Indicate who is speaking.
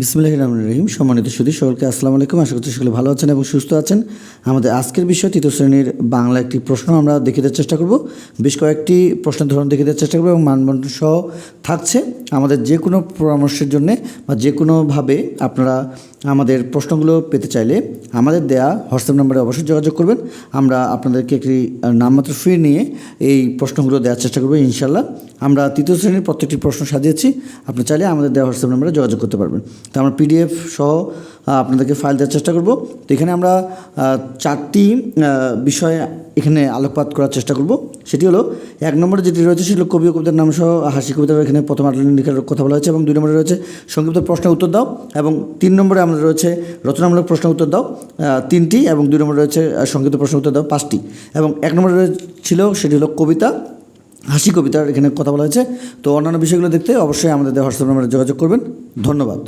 Speaker 1: বিসমুল্লাহ রহমান রহিম। সম্মানিত সুদী সকলকে আসসালামু আলাইকুম। আশা করছি সকলে ভালো আছেন এবং সুস্থ আছেন। আমাদের আজকের বিষয় তৃতীয় শ্রেণির বাংলা একটি প্রশ্ন আমরা দেখে চেষ্টা করব। বেশ কয়েকটি প্রশ্নের ধরন দেখে দেওয়ার চেষ্টা করব এবং মানবন্ধন সহ থাকছে। আমাদের যে কোনো পরামর্শের জন্যে বা যে কোনোভাবে আপনারা আমাদের প্রশ্নগুলো পেতে চাইলে আমাদের দেয়া হোয়াটসঅ্যাপ নাম্বারে অবশ্যই যোগাযোগ করবেন। আমরা আপনাদেরকে একটি নামমাত্র ফি নিয়ে এই প্রশ্নগুলো দেওয়ার চেষ্টা করব ইনশাল্লাহ। আমরা তৃতীয় শ্রেণির প্রত্যেকটি প্রশ্ন সাজিয়েছি। আপনি চাইলে আমাদের দেওয়া হোয়াটসঅ্যাপ নাম্বারে যোগাযোগ করতে পারবেন। তো আমরা পিডিএফ সহ আপনাদেরকে ফাইল দেওয়ার চেষ্টা করব। তো এখানে আমরা চারটি বিষয়ে এখানে আলোকপাত করার চেষ্টা করব। সেটি হলো, এক নম্বরে যেটি রয়েছে সেটি কবি ও কবিতার নাম সহ হাসি কবিতার এখানে প্রথম আটলাইন লেখার কথা বলা হয়েছে এবং দুই নম্বরে রয়েছে সংক্ষিপ্ত প্রশ্নের উত্তর দাও এবং তিন নম্বরে আমাদের রয়েছে রচনামূলক প্রশ্ন উত্তর দাও তিনটি এবং দুই নম্বরে রয়েছে সংক্ষিপ্ত প্রশ্ন উত্তর দাও পাঁচটি। এবং এক নম্বরে ছিল সেটি হলো কবিতা, হাসি কবিতার এখানে কথা বলা হয়েছে। তো অন্যান্য বিষয়গুলো দেখতে অবশ্যই আমাদের হোয়াটসঅ্যাপ নাম্বারে যোগাযোগ করবেন। ধন্যবাদ।